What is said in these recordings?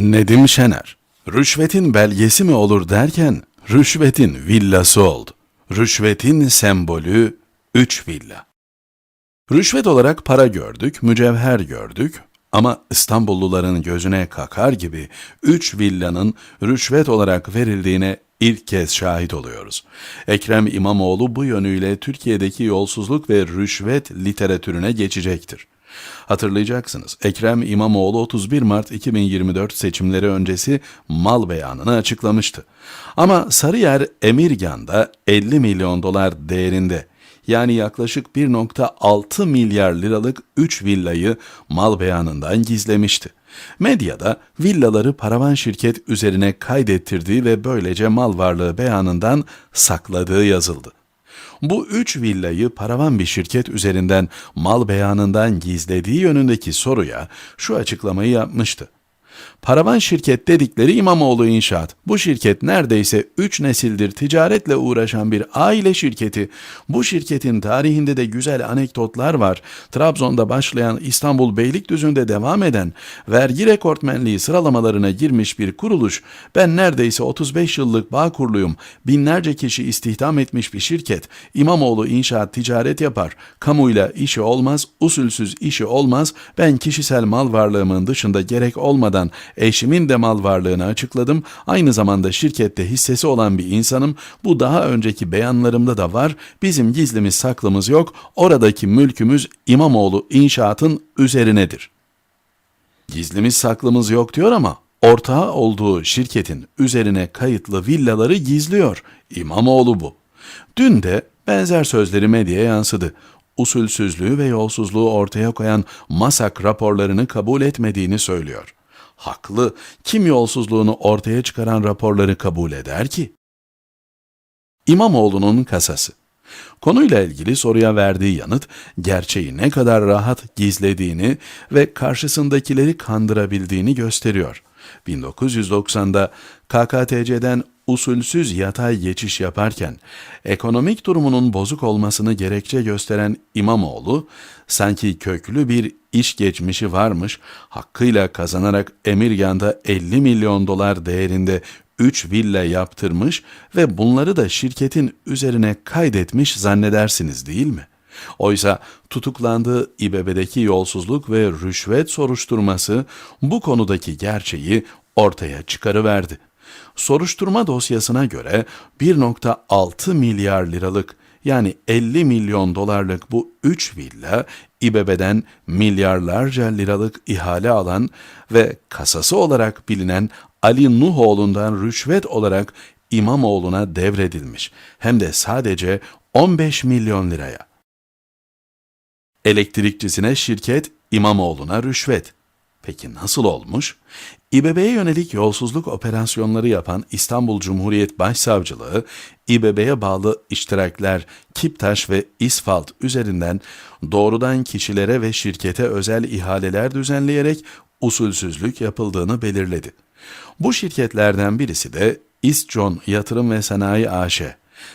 Nedim Şener, rüşvetin belgesi mi olur derken, rüşvetin villası oldu. Rüşvetin sembolü 3 villa. Rüşvet olarak para gördük, mücevher gördük ama İstanbulluların gözüne kakar gibi 3 villanın rüşvet olarak verildiğine ilk kez şahit oluyoruz. Ekrem İmamoğlu bu yönüyle Türkiye'deki yolsuzluk ve rüşvet literatürüne geçecektir. Hatırlayacaksınız. Ekrem İmamoğlu 31 Mart 2024 seçimleri öncesi mal beyanını açıklamıştı. Ama Sarıyer Emirgan'da 50 milyon dolar değerinde yani yaklaşık 1.6 milyar liralık 3 villayı mal beyanından gizlemişti. Medyada villaları paravan şirket üzerine kaydettirdiği ve böylece mal varlığı beyanından sakladığı yazıldı. Bu üç villayı paravan bir şirket üzerinden mal beyanından gizlediği yönündeki soruya şu açıklamayı yapmıştı. Paravan şirket dedikleri İmamoğlu İnşaat. Bu şirket neredeyse 3 nesildir ticaretle uğraşan bir aile şirketi. Bu şirketin tarihinde de güzel anekdotlar var. Trabzon'da başlayan İstanbul Beylikdüzü'nde devam eden vergi rekortmenliği sıralamalarına girmiş bir kuruluş. Ben neredeyse 35 yıllık bağ kurluyum. Binlerce kişi istihdam etmiş bir şirket. İmamoğlu İnşaat ticaret yapar. Kamuyla işi olmaz, usulsüz işi olmaz. Ben kişisel mal varlığımın dışında gerek olmadan eşimin de mal varlığını açıkladım. Aynı zamanda şirkette hissesi olan bir insanım. Bu daha önceki beyanlarımda da var. Bizim gizlimiz saklımız yok. Oradaki mülkümüz İmamoğlu inşaatın üzerinedir. Gizlimiz saklımız yok diyor ama ortağı olduğu şirketin üzerine kayıtlı villaları gizliyor. İmamoğlu bu. Dün de benzer sözleri medyaya yansıdı usulsüzlüğü ve yolsuzluğu ortaya koyan MASAK raporlarını kabul etmediğini söylüyor. Haklı, kim yolsuzluğunu ortaya çıkaran raporları kabul eder ki? İmamoğlu'nun kasası Konuyla ilgili soruya verdiği yanıt, gerçeği ne kadar rahat gizlediğini ve karşısındakileri kandırabildiğini gösteriyor. 1990'da KKTC'den usulsüz yatay geçiş yaparken ekonomik durumunun bozuk olmasını gerekçe gösteren İmamoğlu sanki köklü bir iş geçmişi varmış, hakkıyla kazanarak Emirgan'da 50 milyon dolar değerinde 3 villa yaptırmış ve bunları da şirketin üzerine kaydetmiş zannedersiniz değil mi? Oysa tutuklandığı İBB'deki yolsuzluk ve rüşvet soruşturması bu konudaki gerçeği ortaya çıkarıverdi. Soruşturma dosyasına göre 1.6 milyar liralık yani 50 milyon dolarlık bu 3 villa İBB'den milyarlarca liralık ihale alan ve kasası olarak bilinen Ali Nuhoğlu'ndan rüşvet olarak İmamoğlu'na devredilmiş. Hem de sadece 15 milyon liraya. Elektrikçisine şirket, İmamoğlu'na rüşvet. Peki nasıl olmuş? İBB'ye yönelik yolsuzluk operasyonları yapan İstanbul Cumhuriyet Başsavcılığı, İBB'ye bağlı iştirakler Kiptaş ve İsfalt üzerinden doğrudan kişilere ve şirkete özel ihaleler düzenleyerek usulsüzlük yapıldığını belirledi. Bu şirketlerden birisi de İscon Yatırım ve Sanayi AŞ.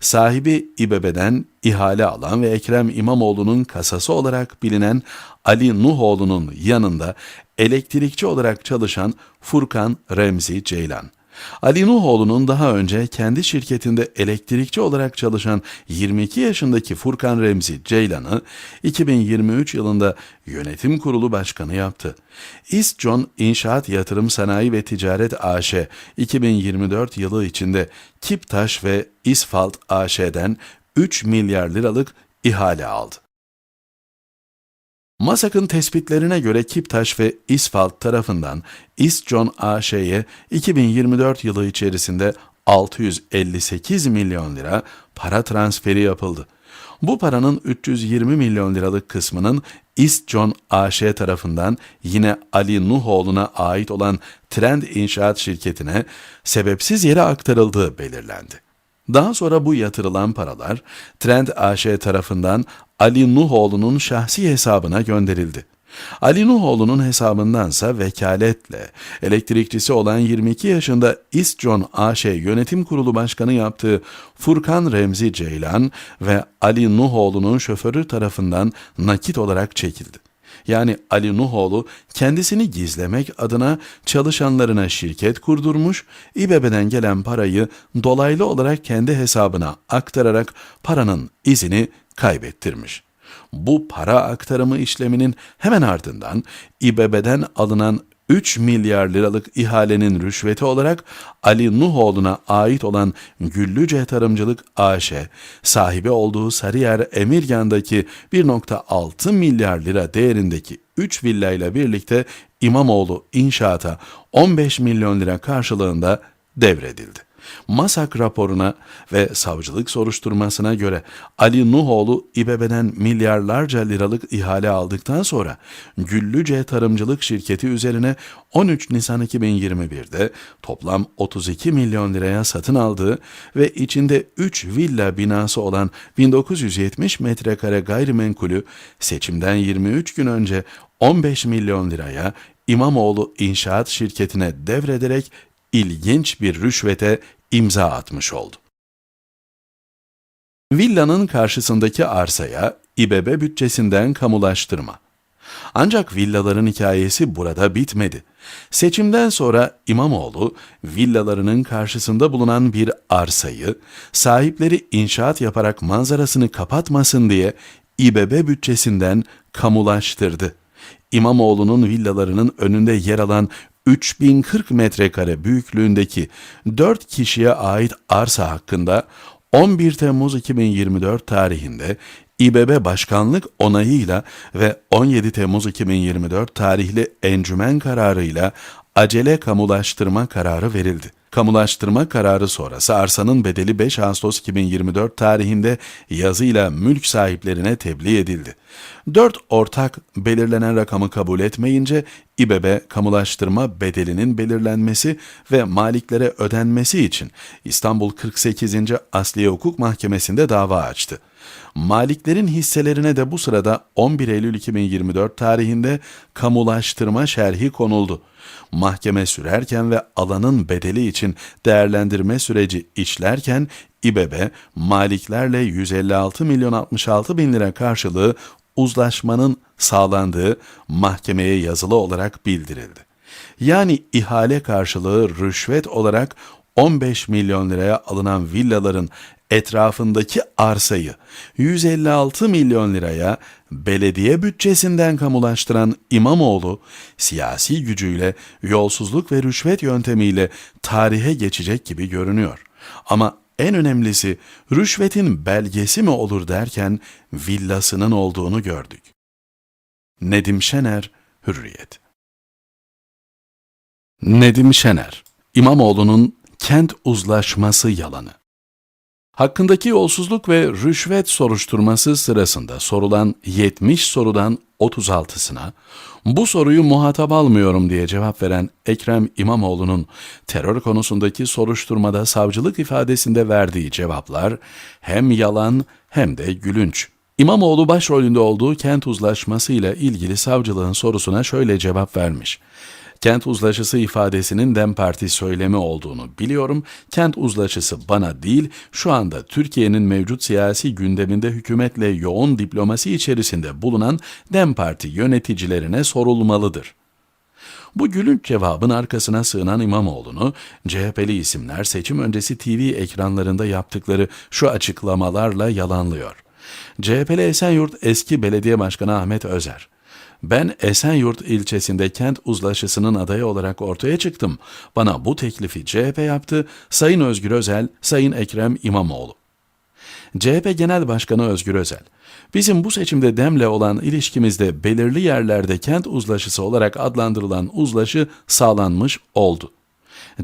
Sahibi İBB'den ihale alan ve Ekrem İmamoğlu'nun kasası olarak bilinen Ali Nuhoğlu'nun yanında elektrikçi olarak çalışan Furkan Remzi Ceylan. Ali Nuhoğlu'nun daha önce kendi şirketinde elektrikçi olarak çalışan 22 yaşındaki Furkan Remzi Ceylan'ı 2023 yılında yönetim kurulu başkanı yaptı. İstcon İnşaat Yatırım Sanayi ve Ticaret AŞ 2024 yılı içinde Kiptaş ve İsfalt AŞ'den 3 milyar liralık ihale aldı. MASAK'ın tespitlerine göre Kiptaş ve İsfalt tarafından İscon AŞ'ye 2024 yılı içerisinde 658 milyon lira para transferi yapıldı. Bu paranın 320 milyon liralık kısmının İstcon AŞ tarafından yine Ali Nuhoğlu'na ait olan Trend İnşaat şirketine sebepsiz yere aktarıldığı belirlendi. Daha sonra bu yatırılan paralar Trend AŞ tarafından Ali Nuhoğlu'nun şahsi hesabına gönderildi. Ali Nuhoğlu'nun hesabındansa vekaletle elektrikçisi olan 22 yaşında İscon AŞ Yönetim Kurulu Başkanı yaptığı Furkan Remzi Ceylan ve Ali Nuhoğlu'nun şoförü tarafından nakit olarak çekildi. Yani Ali Nuhoğlu kendisini gizlemek adına çalışanlarına şirket kurdurmuş, İBB'den gelen parayı dolaylı olarak kendi hesabına aktararak paranın izini kaybettirmiş. Bu para aktarımı işleminin hemen ardından İBB'den alınan 3 milyar liralık ihalenin rüşveti olarak Ali Nuhoğlu'na ait olan Güllüce Tarımcılık AŞ, sahibi olduğu Sarıyer Emirgan'daki 1.6 milyar lira değerindeki 3 villayla birlikte İmamoğlu inşaata 15 milyon lira karşılığında devredildi. MASAK raporuna ve savcılık soruşturmasına göre Ali Nuhoğlu İBB'den milyarlarca liralık ihale aldıktan sonra Güllüce Tarımcılık Şirketi üzerine 13 Nisan 2021'de toplam 32 milyon liraya satın aldığı ve içinde 3 villa binası olan 1970 metrekare gayrimenkulü seçimden 23 gün önce 15 milyon liraya İmamoğlu İnşaat Şirketi'ne devrederek ilginç bir rüşvete imza atmış oldu. Villanın karşısındaki arsaya İBB bütçesinden kamulaştırma. Ancak villaların hikayesi burada bitmedi. Seçimden sonra İmamoğlu villalarının karşısında bulunan bir arsayı sahipleri inşaat yaparak manzarasını kapatmasın diye İBB bütçesinden kamulaştırdı. İmamoğlu'nun villalarının önünde yer alan 3040 metrekare büyüklüğündeki 4 kişiye ait arsa hakkında 11 Temmuz 2024 tarihinde İBB Başkanlık onayıyla ve 17 Temmuz 2024 tarihli encümen kararıyla acele kamulaştırma kararı verildi. Kamulaştırma kararı sonrası arsanın bedeli 5 Ağustos 2024 tarihinde yazıyla mülk sahiplerine tebliğ edildi. Dört ortak belirlenen rakamı kabul etmeyince İBB kamulaştırma bedelinin belirlenmesi ve maliklere ödenmesi için İstanbul 48. Asliye Hukuk Mahkemesi'nde dava açtı. Maliklerin hisselerine de bu sırada 11 Eylül 2024 tarihinde kamulaştırma şerhi konuldu. Mahkeme sürerken ve alanın bedeli için değerlendirme süreci işlerken İBB maliklerle 156 milyon 66 bin lira karşılığı uzlaşmanın sağlandığı mahkemeye yazılı olarak bildirildi. Yani ihale karşılığı rüşvet olarak 15 milyon liraya alınan villaların etrafındaki arsayı 156 milyon liraya belediye bütçesinden kamulaştıran İmamoğlu siyasi gücüyle yolsuzluk ve rüşvet yöntemiyle tarihe geçecek gibi görünüyor. Ama en önemlisi rüşvetin belgesi mi olur derken villasının olduğunu gördük. Nedim Şener, Hürriyet Nedim Şener, İmamoğlu'nun kent uzlaşması yalanı. Hakkındaki yolsuzluk ve rüşvet soruşturması sırasında sorulan 70 sorudan 36'sına bu soruyu muhatap almıyorum diye cevap veren Ekrem İmamoğlu'nun terör konusundaki soruşturmada savcılık ifadesinde verdiği cevaplar hem yalan hem de gülünç. İmamoğlu başrolünde olduğu kent uzlaşması ile ilgili savcılığın sorusuna şöyle cevap vermiş. Kent uzlaşısı ifadesinin DEM Parti söylemi olduğunu biliyorum. Kent uzlaşısı bana değil, şu anda Türkiye'nin mevcut siyasi gündeminde hükümetle yoğun diplomasi içerisinde bulunan DEM Parti yöneticilerine sorulmalıdır. Bu gülünç cevabın arkasına sığınan İmamoğlu'nu CHP'li isimler seçim öncesi TV ekranlarında yaptıkları şu açıklamalarla yalanlıyor. CHP'li Esenyurt eski belediye başkanı Ahmet Özer, ben Esenyurt ilçesinde kent uzlaşısının adayı olarak ortaya çıktım. Bana bu teklifi CHP yaptı, Sayın Özgür Özel, Sayın Ekrem İmamoğlu. CHP Genel Başkanı Özgür Özel, bizim bu seçimde Dem'le olan ilişkimizde belirli yerlerde kent uzlaşısı olarak adlandırılan uzlaşı sağlanmış oldu.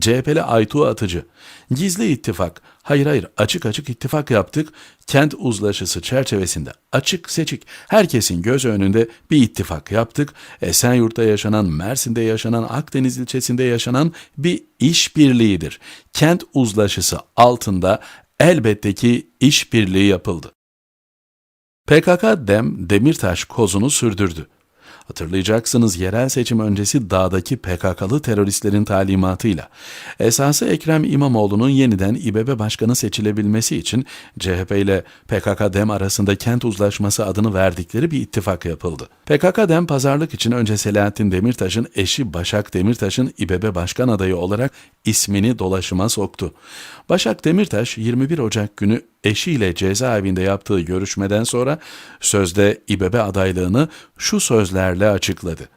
CHP'li Aytu Atıcı, gizli ittifak, hayır hayır açık açık ittifak yaptık, kent uzlaşısı çerçevesinde açık seçik herkesin göz önünde bir ittifak yaptık. Esenyurt'ta yaşanan, Mersin'de yaşanan, Akdeniz ilçesinde yaşanan bir işbirliğidir. Kent uzlaşısı altında elbette ki işbirliği yapıldı. PKK dem Demirtaş kozunu sürdürdü. Hatırlayacaksınız yerel seçim öncesi dağdaki PKK'lı teröristlerin talimatıyla esası Ekrem İmamoğlu'nun yeniden İBB başkanı seçilebilmesi için CHP ile PKK-DEM arasında kent uzlaşması adını verdikleri bir ittifak yapıldı. PKK-DEM pazarlık için önce Selahattin Demirtaş'ın eşi Başak Demirtaş'ın İBB başkan adayı olarak ismini dolaşıma soktu. Başak Demirtaş 21 Ocak günü eşiyle cezaevinde yaptığı görüşmeden sonra sözde İBB adaylığını şu sözlerle açıkladı.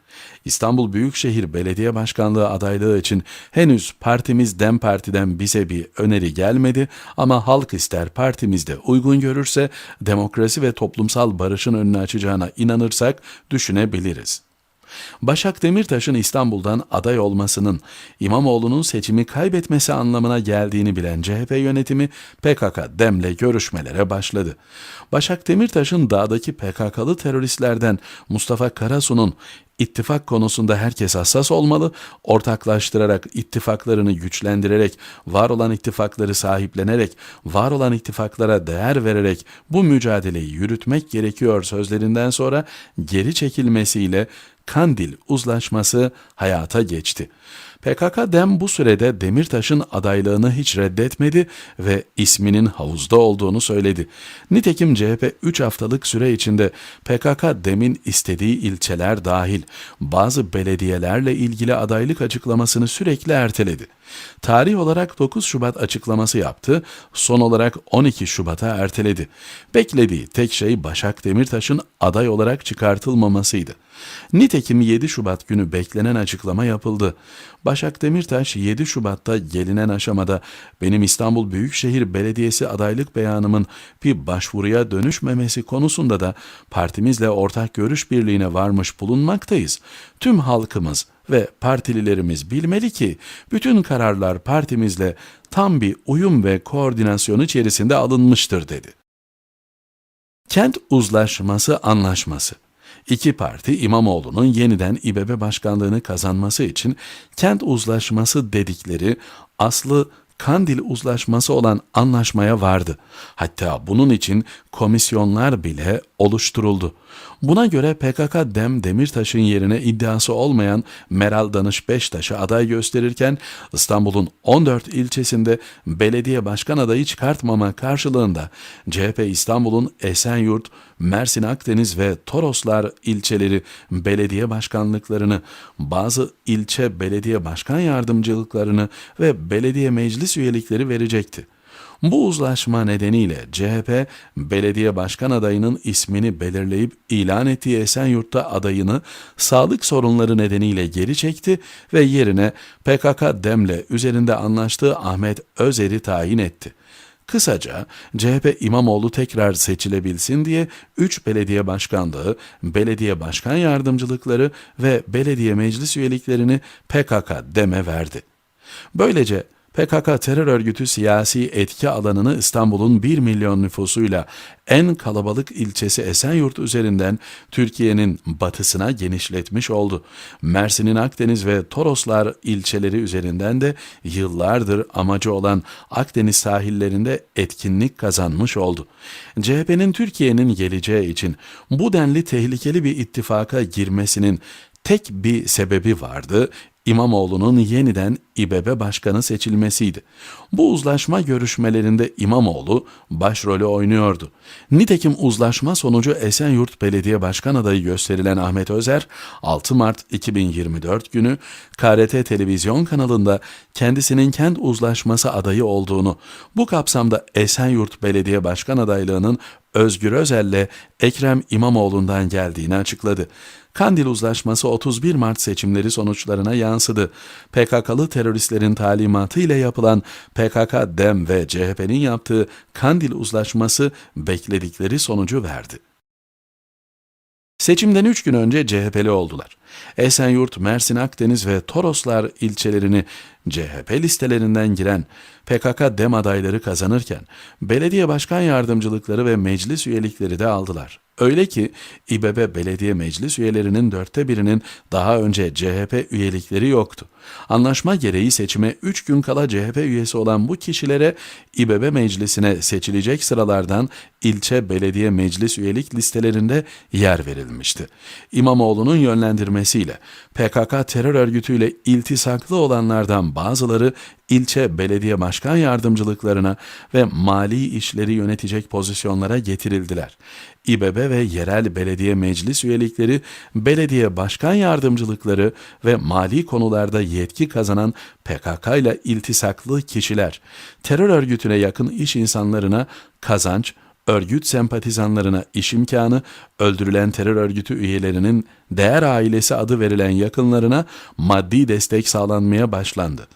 İstanbul Büyükşehir Belediye Başkanlığı adaylığı için henüz partimiz Dem Parti'den bize bir öneri gelmedi ama halk ister partimizde uygun görürse demokrasi ve toplumsal barışın önünü açacağına inanırsak düşünebiliriz. Başak Demirtaş'ın İstanbul'dan aday olmasının İmamoğlu'nun seçimi kaybetmesi anlamına geldiğini bilen CHP yönetimi PKK Dem'le görüşmelere başladı. Başak Demirtaş'ın dağdaki PKK'lı teröristlerden Mustafa Karasu'nun İttifak konusunda herkes hassas olmalı, ortaklaştırarak, ittifaklarını güçlendirerek, var olan ittifakları sahiplenerek, var olan ittifaklara değer vererek bu mücadeleyi yürütmek gerekiyor sözlerinden sonra geri çekilmesiyle Kandil uzlaşması hayata geçti. PKK-DEM bu sürede Demirtaş'ın adaylığını hiç reddetmedi ve isminin havuzda olduğunu söyledi. Nitekim CHP 3 haftalık süre içinde PKK-DEM'in istediği ilçeler dahil bazı belediyelerle ilgili adaylık açıklamasını sürekli erteledi. Tarih olarak 9 Şubat açıklaması yaptı, son olarak 12 Şubat'a erteledi. Beklediği tek şey Başak Demirtaş'ın aday olarak çıkartılmamasıydı. Nitekim 7 Şubat günü beklenen açıklama yapıldı. Başak Demirtaş 7 Şubat'ta gelinen aşamada benim İstanbul Büyükşehir Belediyesi adaylık beyanımın bir başvuruya dönüşmemesi konusunda da partimizle ortak görüş birliğine varmış bulunmaktayız. Tüm halkımız ve partililerimiz bilmeli ki bütün kararlar partimizle tam bir uyum ve koordinasyon içerisinde alınmıştır dedi. Kent Uzlaşması Anlaşması İki parti İmamoğlu'nun yeniden İBB başkanlığını kazanması için kent uzlaşması dedikleri aslı Kandil uzlaşması olan anlaşmaya vardı. Hatta bunun için komisyonlar bile oluşturuldu. Buna göre PKK Dem Demirtaş'ın yerine iddiası olmayan Meral Danış Beştaş'a aday gösterirken İstanbul'un 14 ilçesinde belediye başkan adayı çıkartmama karşılığında CHP İstanbul'un Esenyurt, Mersin Akdeniz ve Toroslar ilçeleri belediye başkanlıklarını, bazı ilçe belediye başkan yardımcılıklarını ve belediye meclis üyelikleri verecekti. Bu uzlaşma nedeniyle CHP belediye başkan adayının ismini belirleyip ilan ettiği Esenyurt'ta adayını sağlık sorunları nedeniyle geri çekti ve yerine PKK Dem'le üzerinde anlaştığı Ahmet Özer'i tayin etti. Kısaca CHP İmamoğlu tekrar seçilebilsin diye 3 belediye başkanlığı, belediye başkan yardımcılıkları ve belediye meclis üyeliklerini PKK deme verdi. Böylece PKK terör örgütü siyasi etki alanını İstanbul'un 1 milyon nüfusuyla en kalabalık ilçesi Esenyurt üzerinden Türkiye'nin batısına genişletmiş oldu. Mersin'in Akdeniz ve Toroslar ilçeleri üzerinden de yıllardır amacı olan Akdeniz sahillerinde etkinlik kazanmış oldu. CHP'nin Türkiye'nin geleceği için bu denli tehlikeli bir ittifaka girmesinin tek bir sebebi vardı. İmamoğlu'nun yeniden İBB başkanı seçilmesiydi. Bu uzlaşma görüşmelerinde İmamoğlu başrolü oynuyordu. Nitekim uzlaşma sonucu Esenyurt Belediye Başkan adayı gösterilen Ahmet Özer 6 Mart 2024 günü KRT televizyon kanalında kendisinin kent uzlaşması adayı olduğunu, bu kapsamda Esenyurt Belediye Başkan adaylığının Özgür Özel'le Ekrem İmamoğlu'ndan geldiğini açıkladı. Kandil Uzlaşması 31 Mart seçimleri sonuçlarına yansıdı. PKK'lı teröristlerin talimatı ile yapılan PKK, DEM ve CHP'nin yaptığı Kandil Uzlaşması bekledikleri sonucu verdi. Seçimden 3 gün önce CHP'li oldular. Esenyurt, Mersin Akdeniz ve Toroslar ilçelerini CHP listelerinden giren PKK dem adayları kazanırken belediye başkan yardımcılıkları ve meclis üyelikleri de aldılar. Öyle ki İBB belediye meclis üyelerinin dörtte birinin daha önce CHP üyelikleri yoktu. Anlaşma gereği seçime 3 gün kala CHP üyesi olan bu kişilere İBB meclisine seçilecek sıralardan ilçe belediye meclis üyelik listelerinde yer verilmişti. İmamoğlu'nun yönlendirmesiyle PKK terör örgütüyle iltisaklı olanlardan bazıları ilçe belediye başkan yardımcılıklarına ve mali işleri yönetecek pozisyonlara getirildiler. İBB ve yerel belediye meclis üyelikleri, belediye başkan yardımcılıkları ve mali konularda yetki kazanan PKK ile iltisaklı kişiler, terör örgütüne yakın iş insanlarına kazanç, örgüt sempatizanlarına iş imkanı, öldürülen terör örgütü üyelerinin değer ailesi adı verilen yakınlarına maddi destek sağlanmaya başlandı.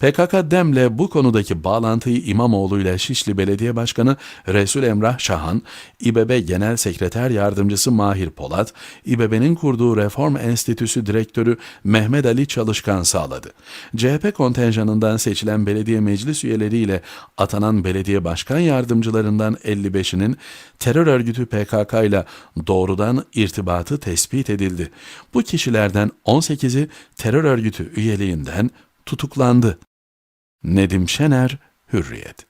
PKK Dem'le bu konudaki bağlantıyı İmamoğlu ile Şişli Belediye Başkanı Resul Emrah Şahan, İBB Genel Sekreter Yardımcısı Mahir Polat, İBB'nin kurduğu Reform Enstitüsü Direktörü Mehmet Ali Çalışkan sağladı. CHP kontenjanından seçilen belediye meclis üyeleriyle atanan belediye başkan yardımcılarından 55'inin terör örgütü PKK ile doğrudan irtibatı tespit edildi. Bu kişilerden 18'i terör örgütü üyeliğinden tutuklandı. Nedim Şener, Hürriyet